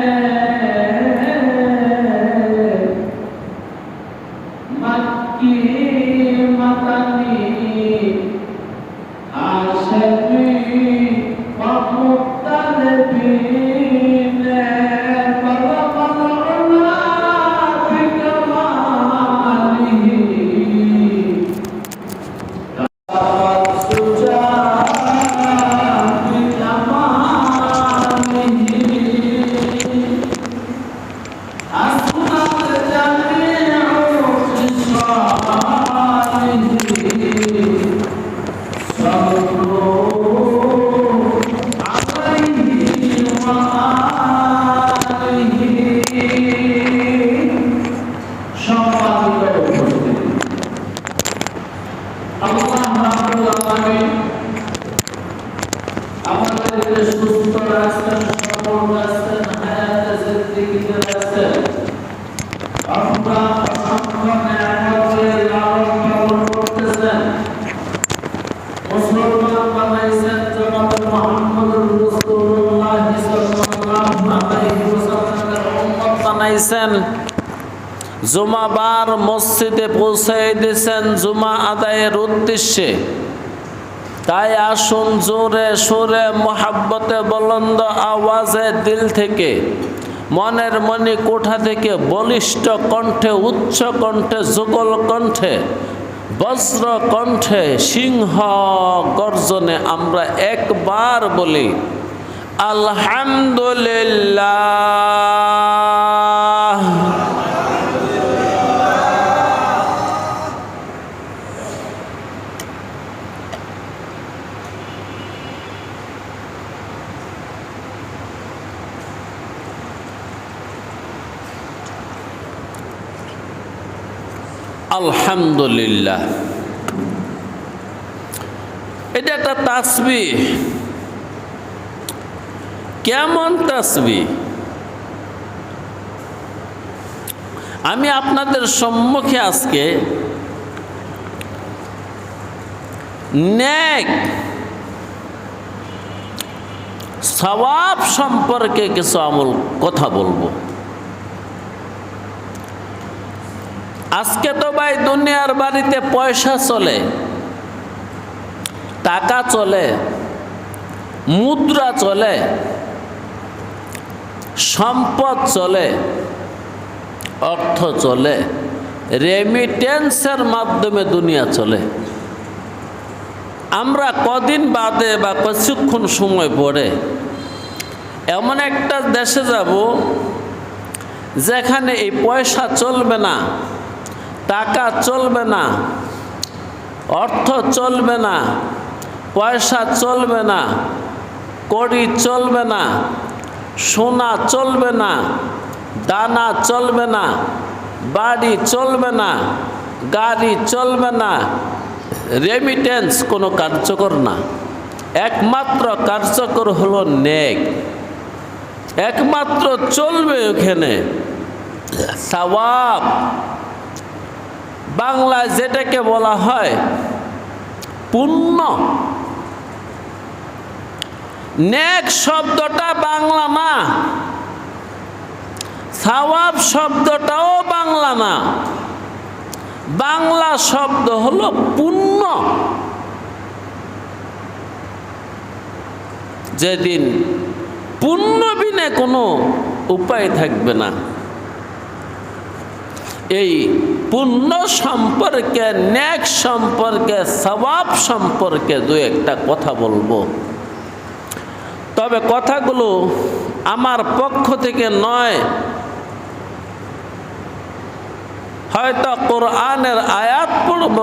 Amen. তাই আসুন জোরে সোরে মোহাব্বতে বলন্দ আওয়াজে দিল থেকে, মনের মনি কোঠা থেকে বলিষ্ঠ কণ্ঠে, উচ্চ কণ্ঠে, যুগল কণ্ঠে, বজ্র কণ্ঠে, সিংহ গর্জনে আমরা একবার বলি, আলহামদুলিল্লাহ। আলহামদুলিল্লাহ। এটা একটা তাসবি। কেমন তাসবি? আমি আপনাদের সম্মুখে আজকে নেক সওয়াব সম্পর্কে কিছু আমল কথা বলব। আজকে তো ভাই দুনিয়ার বাড়িতে পয়সা চলে, টাকা চলে, মুদ্রা চলে, সম্পদ চলে, অর্থ চলে রেমিটেন্সের মাধ্যমে দুনিয়া চলে। আমরা কদিন বাদে বা কিছুক্ষণ সময় পরে এমন একটা দেশে যাব যেখানে এই পয়সা চলবে না। টাকা চলবে না, অর্থ চলবে না, পয়সা চলবে না, কড়ি চলবে না, সোনা চলবে না, দানা চলবে না, বাড়ি চলবে না, গাড়ি চলবে না রেমিটেন্স কোনো কার্যকর না। একমাত্র কার্যকর হলো নেক। একমাত্র চলবে ওখানে সওয়াব বাংলায় যেটাকে বলা হয় পুণ্য নেক শব্দটা বাংলা না, সাওয়াব শব্দটাও বাংলা না। বাংলা শব্দ হলো পুণ্য যেদিন পুণ্য বিনে কোনো উপায় থাকবে না। এই পুণ্য সম্পর্কে, ন্যাক সম্পর্কে, স্বভাব সম্পর্কে দু একটা কথা বলব। তবে কথাগুলো আমার পক্ষ থেকে নয়। হয়তো কোরআনের আয়াত পড়ব,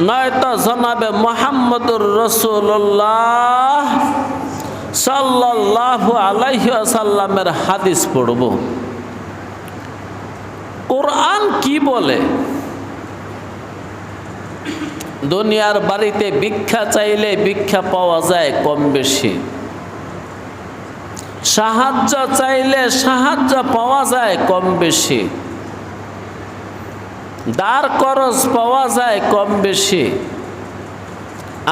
নয়তো জনাবে মোহাম্মদুর রসুল্লাহ সাল্লাল্লাহু আলাইহি আসাল্লামের হাদিস পড়ব। কোরআন কি বলে? দুনিয়ার বাড়িতে ভিক্ষা চাইলে ভিক্ষা পাওয়া যায় কম বেশি। সাহায্য চাইলে সাহায্য পাওয়া যায় কম বেশি। দাঁড় খরচ পাওয়া যায় কম বেশি।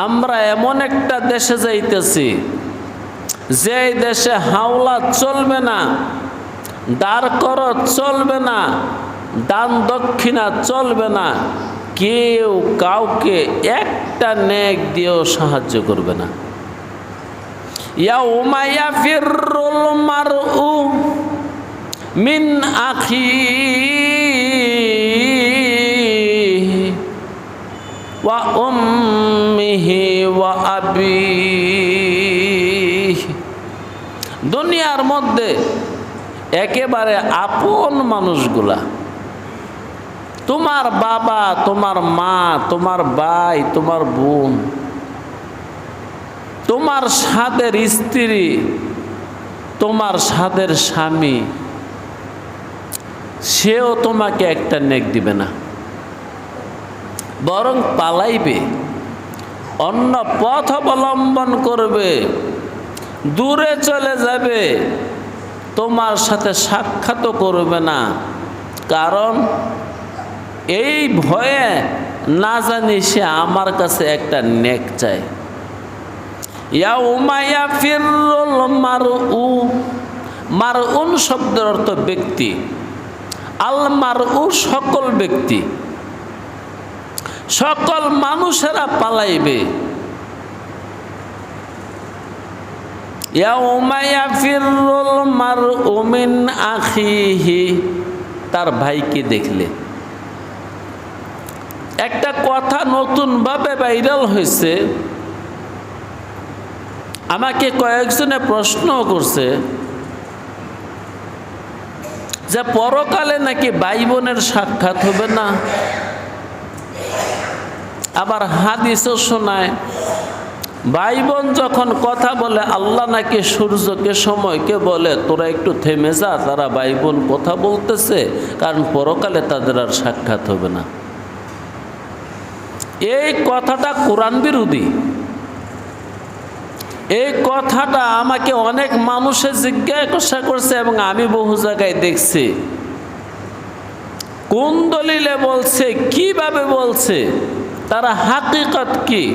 আমরা এমন একটা দেশে যাইতেছি, যে দেশে হাওলা চলবে না দাঁড় কর চলবে না দান দক্ষিণা চলবে না। কেউ কাউকে একটা নেক দিয়েও সাহায্য করবে না। ইয়া ইয়াউমা ইয়াফিরুল মারউ মিন আখিহি ওয়া উম্মিহি ওয়া আবিহি। দুনিয়ার মধ্যে একেবারে আপন মানুষগুলা তোমার বাবা, তোমার মা, তোমার ভাই, তোমার বোন, তোমার সাদের স্ত্রী, তোমার সাদের স্বামী, সেও তোমাকে একটা নেক দিবে না। বরং পালাইবে, অন্য পথ অবলম্বন করবে, দূরে চলে যাবে, তোমার সাথে সাক্ষাৎও করবে না। কারণ এই ভয়ে না জানি সে আমার কাছে একটা নেক চায়। ফিরুল মারউ। মারউন শব্দের অর্থ ব্যক্তি। আল উ সকল ব্যক্তি। সকল মানুষেরা পালাইবে। তার ভাইকে দেখলে? একটা কথা নতুনভাবে ভাইরাল হয়েছে। আমাকে কয়েকজনে প্রশ্ন করছে যে পরকালে নাকি ভাই বোনের সাক্ষাৎ হবে না? আবার হাদিসও শোনায়, ভাই বোন যখন কথা বলে, আল্লাহ নাকি সূর্যকে, সময়কে বলে, তোরা একটু থেমে যা, তারা ভাই বোন কথা বলতেছে, কারণ পরকালে তাদের আর সাক্ষাৎ হবে না। এই কথাটা কোরআন বিরোধী। এই কথাটা আমাকে অনেক মানুষে জিজ্ঞাসা করছে এবং আমি বহু জায়গায় দেখছি। কোন দলিলে বলছে, কীভাবে বলছে, তারা হাকিকত কি?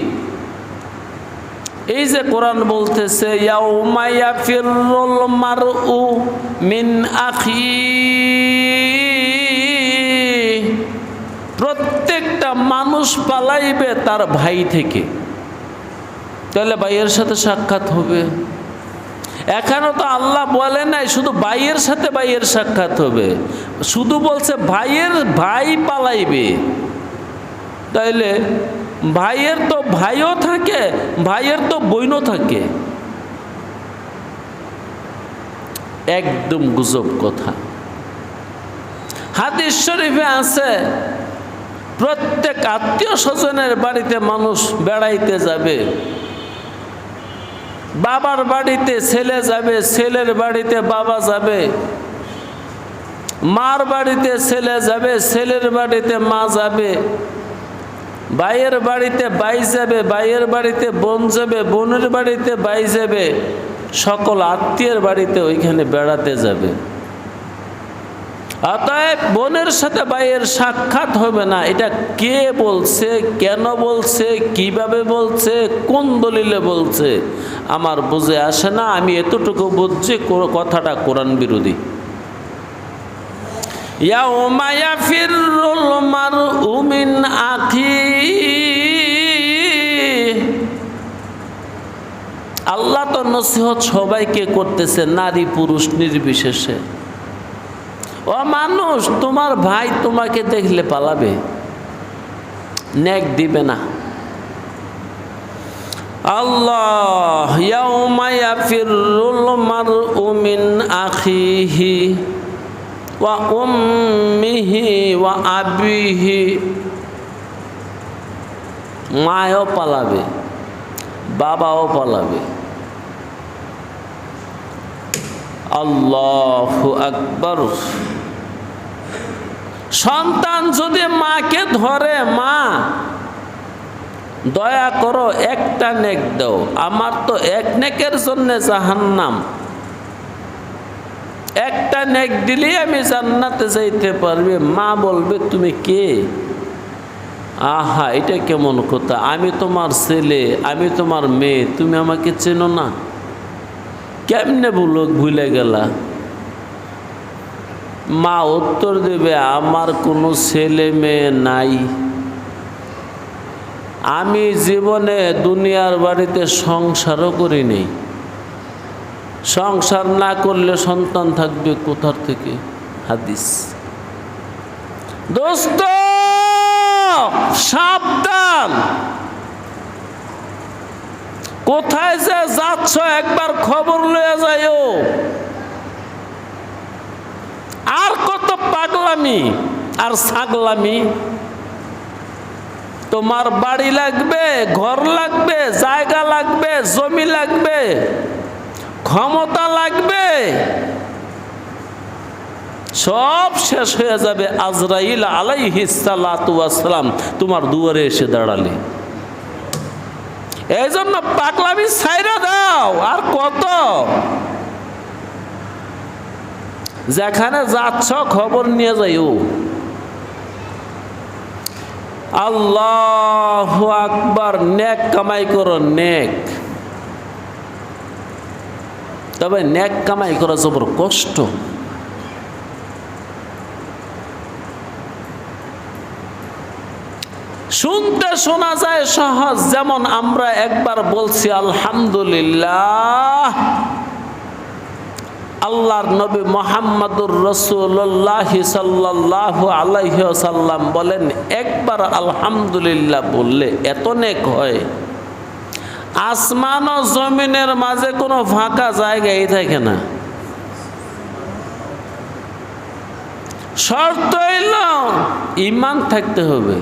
এই যে কোরআন বলতেছে ইয়াউমাইয়া ফিরুল মারউ মিন আখি প্রত্যেকটা মানুষ পালাইবে তার ভাই থেকে। তাহলে ভাইয়ের সাথে সাক্ষাৎ হবে। এখনও তো আল্লাহ বলে নাই, শুধু ভাইয়ের সাথে ভাইয়ের সাক্ষাৎ হবে। শুধু বলছে ভাইয়ের ভাই পালাইবে। তাইলে ভাইয়ের তো ভাইও থাকে, ভাইয়ের তো বইনও থাকে। একদম গুজব কথা। হাদিস শরীফে আছে প্রত্যেক আত্মীয় স্বজনের বাড়িতে মানুষ বেড়াইতে যাবে। বাবার বাড়িতে ছেলে যাবে, ছেলের বাড়িতে বাবা যাবে। মার বাড়িতে ছেলে যাবে, ছেলের বাড়িতে মা যাবে। ভাইয়ের বাড়িতে বাই যাবে, ভাইয়ের বাড়িতে বোন যাবে, বোনের বাড়িতে বাই যাবে। সকল আত্মীয়ের বাড়িতে ওইখানে বেড়াতে যাবে। অতএব বোনের সাথে ভাইয়ের সাক্ষাৎ হবে না। এটা কে বলছে, কেন বলছে, কীভাবে বলছে, কোন দলিলে বলছে, আমার বুঝে আসে না। আমি এতটুকু বুঝছি কথাটা কোরআন বিরোধী। ইয়াউমা ইয়াফিরুল মারউ মিন আখি। আল্লাহ তো নসিহত সবাইকে করতেছে, নারী পুরুষ নির্বিশেষে। ও মানুষ, তোমার ভাই তোমাকে দেখলে পালাবে। নেক দিবে না। আল্লাহ আবিহি। মায়ও পালাবে, বাবাও পালাবে। আল্লাহ আকবর। সন্তান যদি মাকে ধরে, মা, দয়া করো, একটা নেক দাও। আমার তো এক নেকের জন্যে জাহান্নাম। একটা নেক দিলেই আমি জান্নাতে যাইতে পারবে। মা বলবে, তুমি কে? আহা, এটা কেমন কথা? আমি তোমার ছেলে, আমি তোমার মেয়ে, তুমি আমাকে চেনো না? কেমনে ভুলো ভুলে গেলা? মা উত্তর দেবে, আমার কোনো ছেলে মেয়ে নাই। আমি জীবনে দুনিয়ার বাড়িতে সংসারও করি নেই সংসার না করলে সন্তান থাকবে কোথার থেকে? হাদিস। দোস্ত, সাবধান। কোথায় যে যাচ্ছ একবার খবর লয়ে যাইও। আর কত পাগলামি আর ছাগলামি? তোমার বাড়ি লাগবে, ঘর লাগবে, জায়গা লাগবে, জমি লাগবে, ক্ষমতা লাগবে। সব শেষ হয়ে যাবে আজরাইল আলাইহিসালাম তোমার দুয়ারে এসে দাঁড়ালে। এই জন্য পাগলামি ছাইরা দাও, আর কত? যেখানে যাচ্ছ, খবর নিয়ে যাইও। আল্লাহ আকবার, নেক কামাই করো, নেক। তবে নেক কামাই করা জবর কষ্ট। শুনতে শোনা যায় সহজ, যেমন আমরা একবার বলছি, আলহামদুলিল্লাহ। আল্লাহর নবী মোহাম্মদুর রসুল্লাহ সাল্লাহ আলাইসাল্লাম বলেন, একবার আলহামদুলিল্লাহ বললে এত নেক হয়। আসমান ও জমিনের মাঝে কোনো ফাঁকা জায়গায় থাকে না। শর্ত হইল ইমান থাকতে হবে।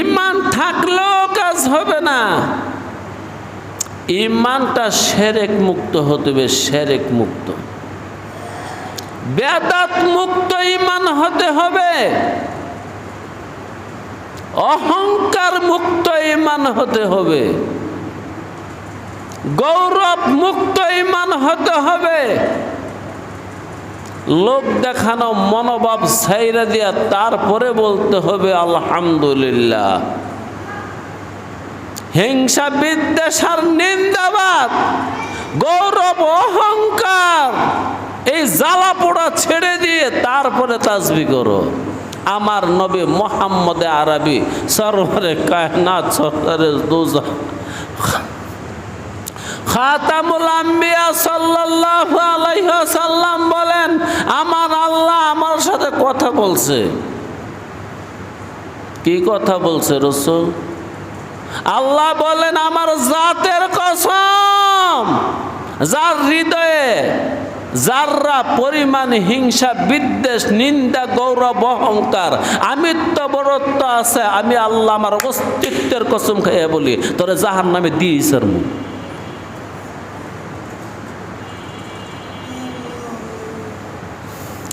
ইমান থাকলেও কাজ হবে না। ইমানটা সেরেক মুক্ত হতে হবে সেরেক মুক্ত। বেদাত মুক্ত ইমান হতে হবে। অহংকার মুক্ত ইমান হতে হবে। গৌরব মুক্ত ইমান হতে হবে। লোক দেখানো মনোভাব ছাইরা দিয়া তারপরে বলতে হবে, আলহামদুলিল্লাহ। হিংসা বিদ্বেষার নিন্দাবাদ, গৌরব অহংকার, এই জ্বালা পোড়া ছেড়ে দিয়ে তারপরে তাজবি করো। আমার নবী মোহাম্মদে আরবি সরবরে কায়নাত সরকারে দোজা বলেন, আমার আল্লাহ আমার সাথে কথা বলছে। কি কথা বলছে রসুল? আল্লাহ বলেন, আমার জাতের কসম, যার হৃদয়ে, যাররা পরিমাণ হিংসা, বিদ্বেষ, নিন্দা, গৌরব, অহংকার, আমিত্ব, বরত্ব আছে, আমি আল্লাহ আমার অস্তিত্বের কসম খাইয়া বলি, তোরে জাহান নামে দিয়েছের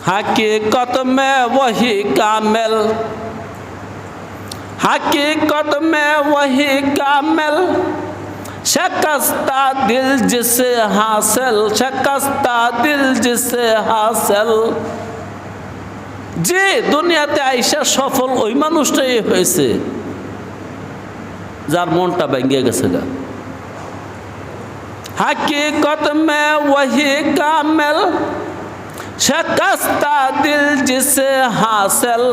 হাকি হাকিকত মে ওহি কামেল हकीकत में वही कामिल शकस्ता दिल जिसे हासिल शकस्ता दिल जिसे हासिल যে দুনিয়াতে আইসা সফল ওই মানুষটাই হয়েছে যার মনটা ভেঙে গেছে গা হাকিকত মে ওহি কামেল शकस्ता दिल जिसे हासिल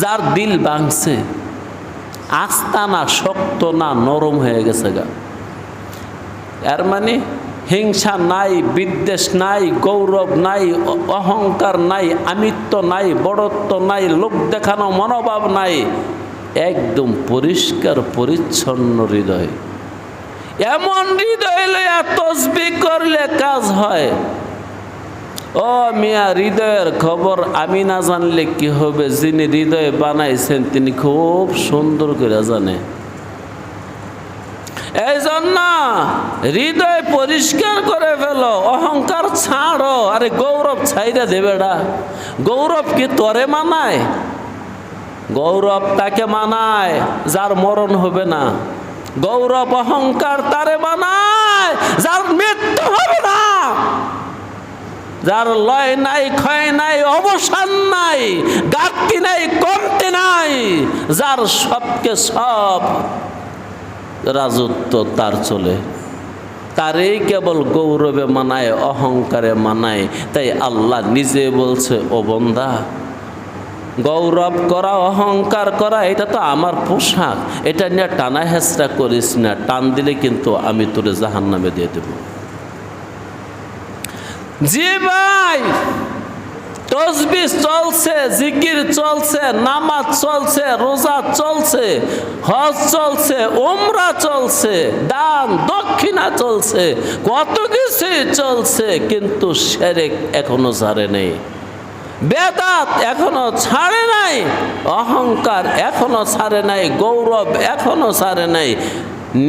যার দিল ভাঙছে আস্তা না, শক্ত না, নরম হয়ে গেছে গা। এর মানে হিংসা নাই, বিদ্বেষ নাই, গৌরব নাই, অহংকার নাই, আমিত্ব নাই, বড়ত্ব নাই লোক দেখানো, মনোভাব নাই, একদম পরিষ্কার, পরিচ্ছন্ন হৃদয়। এমন হৃদয় লইয়া তসবি করলে কাজ হয়। ও মিয়া, হৃদয়ের খবর আমি না জানলে কি হবে? যিনি হৃদয় বানাইছেন, তিনি খুব সুন্দর করে জানে। এই জন্য হৃদয় পরিষ্কার করে ফেলো, অহংকার ছাড়ো, আরে গৌরব ছাইরা দেবেডা গৌরব কি তরে মানায়? গৌরব তাকে মানায়, যার মরণ হবে না। গৌরব অহংকার তারে মানায় যার মৃত্যু হবে না। যার লয় নাই, ক্ষয় নাই, অবসান নাই গাতি নাই, কমতি নাই, যার সবকে সব রাজত্ব তার চলে। তারই কেবল গৌরবে মানায়, অহংকারে মানায়, তাই আল্লাহ নিজে বলছে, ও বন্দা, গৌরব করা, অহংকার করা, এটা তো আমার পোশাক। এটা নিয়ে টানা হেঁচড়া করিস না, টান দিলে কিন্তু আমি তোরে জাহান নামে দিয়ে দেব। জি ভাই, তসবি চলছে, জিকির চলছে, নামাজ চলছে, রোজা চলছে, হজ চলছে ওমরা চলছে, দান দক্ষিণা চলছে, কত কিছু চলছে, কিন্তু সেরেক এখনও ছাড়ে নেই। বেদাত এখনও ছাড়ে নাই, অহংকার এখনও ছাড়ে নাই, গৌরব এখনও ছাড়ে নাই,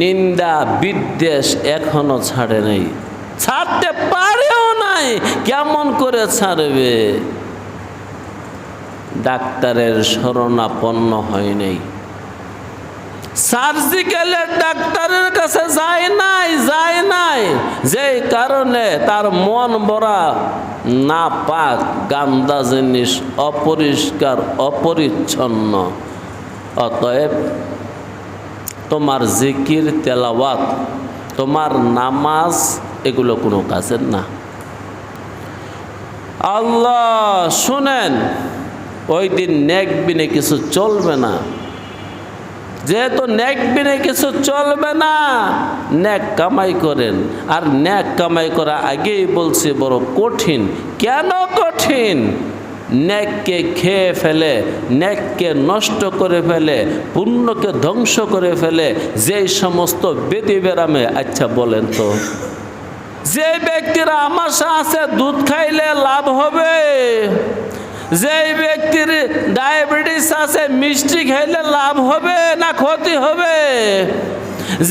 নিন্দা বিদ্বেষ এখনও ছাড়ে নাই। ছাড়তে পারেও নাই, কেমন করে ছাড়বে? ডাক্তারের শরণাপন্ন হয় নাই। সার্জিক্যালের ডাক্তারের কাছে যায় নাই যায় নাই। যে কারণে তার মন ভরা না পাক গান্দা জিনিস অপরিষ্কার, অপরিচ্ছন্ন। অতএব তোমার জিকির, তেলাওয়াত, তোমার নামাজ, এগুলো কোনো কাজের না। আল্লাহ, শুনেন, ওই দিন নেক বিনে কিছু চলবে না। যেহেতু নেক বিনে কিছু চলবে না, নেক কামাই করেন। আর নেক কামাই করা আগেই বলছি বড় কঠিন। কেন কঠিন? নেককে খেয়ে ফেলে, নেককে নষ্ট করে ফেলে, পুণ্যকে ধ্বংস করে ফেলে, যেই সমস্ত বেদি বেরামে আচ্ছা বলেন তো। যে ব্যক্তির আমাশা আছে, দুধ খাইলে লাভ হবে। যেই ব্যক্তির ডায়াবেটিস আছে, মিষ্টি খাইলে লাভ হবে না ক্ষতি হবে।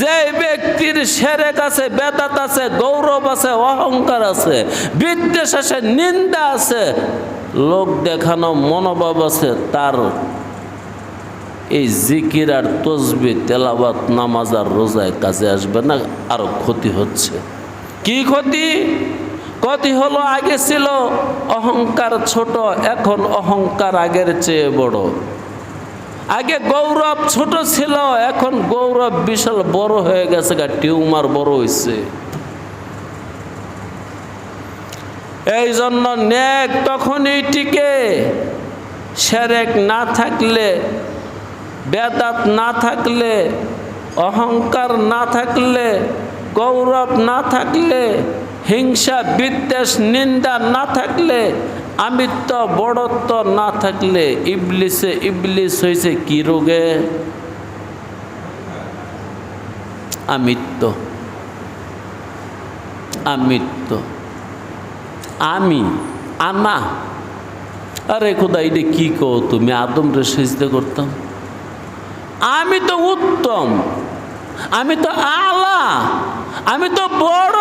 যে ব্যক্তির সেরেক আছে বেদাত আছে, গৌরব আছে, অহংকার আছে, বিদ্বেষ আছে, নিন্দা আছে, লোক দেখানো মনোভাব আছে, তার এই জিকির আর তসবি তেলাবাত নামাজ আর রোজায় কাজে আসবে না, আরও ক্ষতি হচ্ছে। কি ক্ষতি? ক্ষতি হলো আগে ছিল অহংকার ছোট, এখন অহংকার আগের চেয়ে বড়। আগে গৌরব ছোট ছিল, এখন গৌরব বিশাল বড় হয়ে গেছে গা, টিউমার বড় হয়েছে এই জন্য নেক তখনই টিকে, সেরেক না থাকলে, বেদাত না থাকলে, অহংকার না থাকলে গৌরব না থাকলে, হিংসা, বিদ্বেষ, নিন্দা না থাকলে, আমিত্ব, বড়ত্ব না থাকলে ইবলিসে ইবলিস হয়েছে কি রোগে? আমিত্ব। আমিত্ব। আমি, আমা। আরে খোদা এটা কি কো তুমি? আদম রে সেজতে করতাম। আমি তো উত্তম। আমি তো আলা, আমি তো বড়,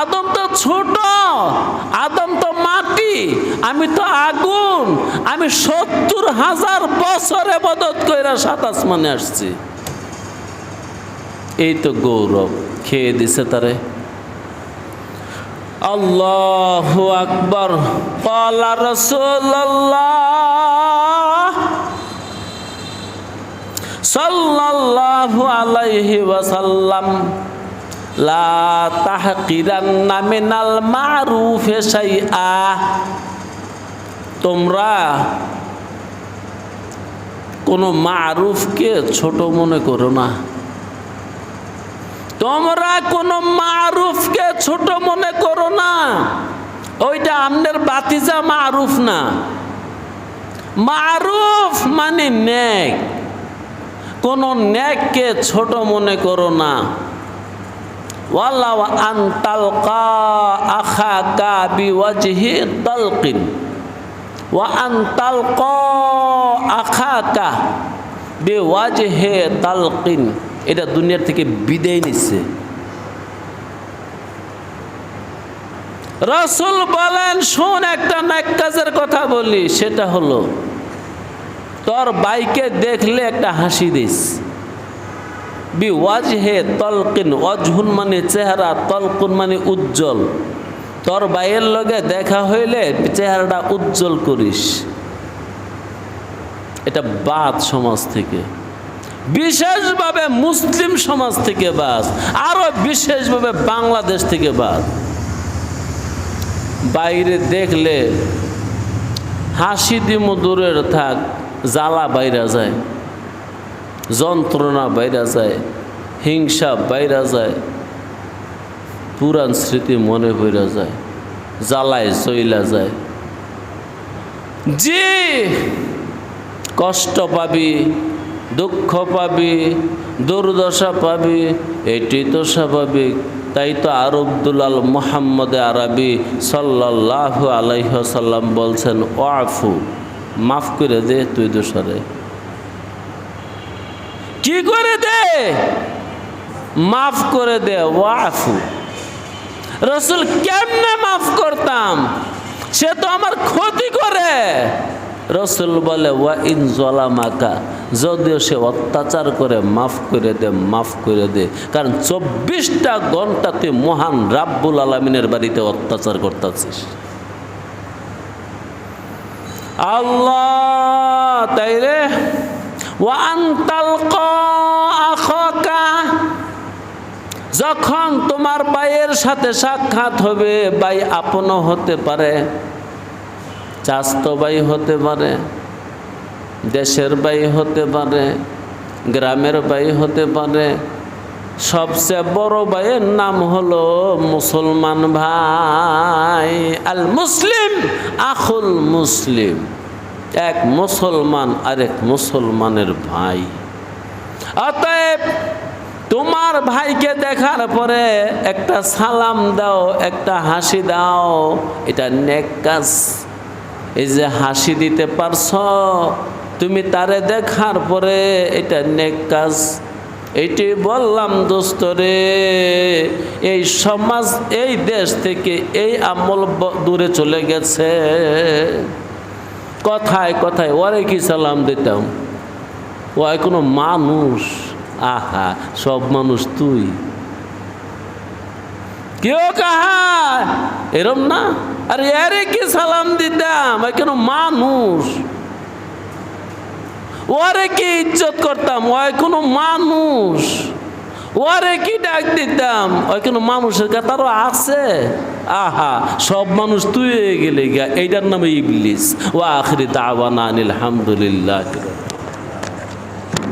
আদম তো ছোট, আদম তো মাটি, আমি তো আগুন, আমি সত্তর হাজার বছরে বদত কইরা সাত আসমানে আসছি। এই তো গৌরব, খেয়ে দিছে তারে। আল্লাহ আকবর কলা রসুল্লাহ সাল্লাল্লাহু আলাইহি ওয়াসাল্লাম, লা তাহকিরান্না মিনাল মারুফে শাইআ, তোমরা কোনো মারুফকে ছোট মনে করো না। তোমরা কোনো মারুফকে ছোট মনে করো না। ওইটা আমনের বাতিজা মারুফ না। মারুফ মানে নেক। কোন ন্যাককে ছোট মনে করো না। আন তালকা ওয়া আন এটা দুনিয়ার থেকে বিদায় নিচ্ছে। রসুল বলেন, শোন একটা ন্যাক কথা বলি, সেটা হলো তোর বাইকে দেখলে একটা হাসি দিস। বি ওয়াজ হে তলকিন অজহুন মানে চেহারা, তলকুন মানে উজ্জ্বল। তোর বাইয়ের লগে দেখা হইলে চেহারাটা উজ্জ্বল করিস। এটা বাদ সমাজ থেকে। বিশেষভাবে মুসলিম সমাজ থেকে বাস আরও বিশেষভাবে বাংলাদেশ থেকে বাস বাইরে দেখলে হাসি দিমো দূরের থাক। জ্বালা বাইরা যায়, যন্ত্রণা বাইরা যায়, হিংসা বাইরা যায়, পুরাণ স্মৃতি মনে পড়া যায়, জ্বালায় চইলা যায়। যে কষ্ট পাবি, দুঃখ পাবি, দুর্দশা পাবি, এটি তো স্বাভাবিক। তাই তো আরবদুলাল মোহাম্মদ আরবি সাল্লাহ আলাইসাল্লাম বলছেন, ওয়াফু। মাফ করে দে তুই দোষরে। কি করে দে? মাফ করে দে, ওয়াফু। রসুল কেমনে মাফ করতাম? সে তো আমার ক্ষতি করে। রসুল বলে, ওয়া ইন জলামাকা। যদিও সে অত্যাচার করে, মাফ করে দে, মাফ করে দে। কারণ চব্বিশটা ঘণ্টা তুই মহান রাব্বুল আলমিনের বাড়িতে অত্যাচার করতেছিস। আল্লাহ, তাই রে? যখন তোমার ভাইয়ের সাথে সাক্ষাৎ হবে ভাই আপনও হতে পারে, চাস্ত ভাই হতে পারে, দেশের ভাই হতে পারে, গ্রামের ভাই হতে পারে সবচেয়ে বড় ভাইয়ের নাম হলো মুসলমান ভাই আল মুসলিম আখুল মুসলিম। এক মুসলমান, আরেক মুসলমানের ভাই। অতএব তোমার ভাইকে দেখার পরে একটা সালাম দাও, একটা হাসি দাও। এটা নেক কাজ। এই যে হাসি দিতে পারছ, তুমি তারে দেখার পরে এটা নেক কাজ। এইটি বললাম, দোস্ত রে, এই সমাজ, এই দেশ থেকে এই আমল দূরে চলে গেছে। কথায় কথায় ওরে কি সালাম দিতাম। ও কোনো মানুষ, আহা, সব মানুষ তুই। কেউ কাহা এরম না? আরে এরে কি সালাম দিতাম? কেন মানুষ। ওরে কি ইজ্জত করতাম? ওই কোনো মানুষ। ওরে কি ডাক দিতাম? ওই কোনো মানুষের কাতারও আছে? আহা, সব মানুষ তুই গেলে গা এইটার নামে ইবলিস। ও আখরি তাওয়ানা আনিল হামদুলিল্লাহ।